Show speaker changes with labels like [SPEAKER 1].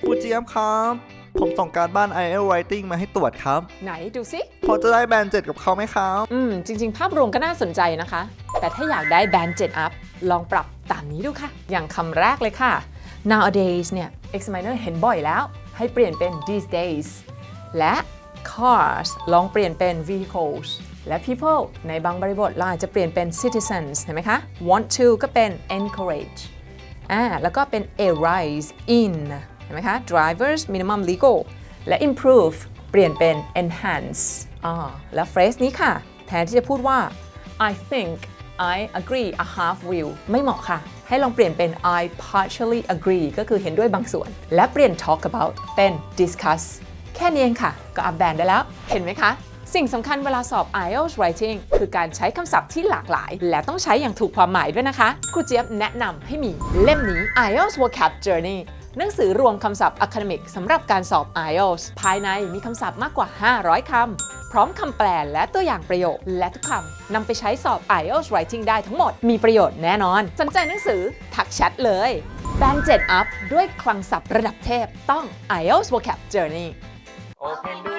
[SPEAKER 1] ครูเจี๊ยบครับ ผมส่งการบ้าน IELTS Writing มาให้ตรวจครับ
[SPEAKER 2] ไหนดูสิ
[SPEAKER 1] พอจะได้แบนเจ็ดกับเขาไหมครับ
[SPEAKER 2] อืม จริง ๆ ภาพรวมก็น่าสนใจนะคะ แต่ถ้าอยากได้แบนด์7 up ลองปรับตามนี้ดูค่ะ อย่างคำแรกเลยค่ะ nowadays เนี่ย examiner เห็นบ่อยแล้ว ให้เปลี่ยนเป็น these days และ cars ลองเปลี่ยนเป็น vehicles และ people ในบางบริบทเราอาจจะเปลี่ยนเป็น citizens เห็นไหมคะ want to ก็เป็น encourage อ่าแล้วก็เป็น a rise in เห็นไหมคะ drivers minimum legal และ improve เปลี่ยนเป็น enhance อ่าแล้ว phrase นี้ค่ะ แทนที่จะพูดว่า I think I agree a half will ไม่เหมาะค่ะ ให้ลองเปลี่ยนเป็น I partially agree ก็คือเห็นด้วยบางส่วน และเปลี่ยน talk about เป็น discuss แค่นี้เองค่ะ ก็อัพแบนได้แล้ว เห็นไหมคะ สิ่งสำคัญเวลาสอบ IELTS Writing คือการใช้คำศัพท์ที่หลากหลาย และต้องใช้อย่างถูกความหมายด้วยนะคะ ครูเจี๊ยบแนะนำให้มีเล่มนี้ IELTS Vocab Journey หนังสือรวมคำศัพท์ academic สำหรับการสอบ IELTS ภายในมีคำศัพท์มากกว่า 500 คำ พร้อมคำแปลและตัวอย่างประโยค และทุกคำนำไปใช้สอบ IELTS Writing ได้ทั้งหมด มีประโยชน์แน่นอน สนใจหนังสือทักแชทเลยแบน7 up ด้วยคลังศัพท์ระดับเทพต้อง IELTS Vocab Journey
[SPEAKER 3] Open the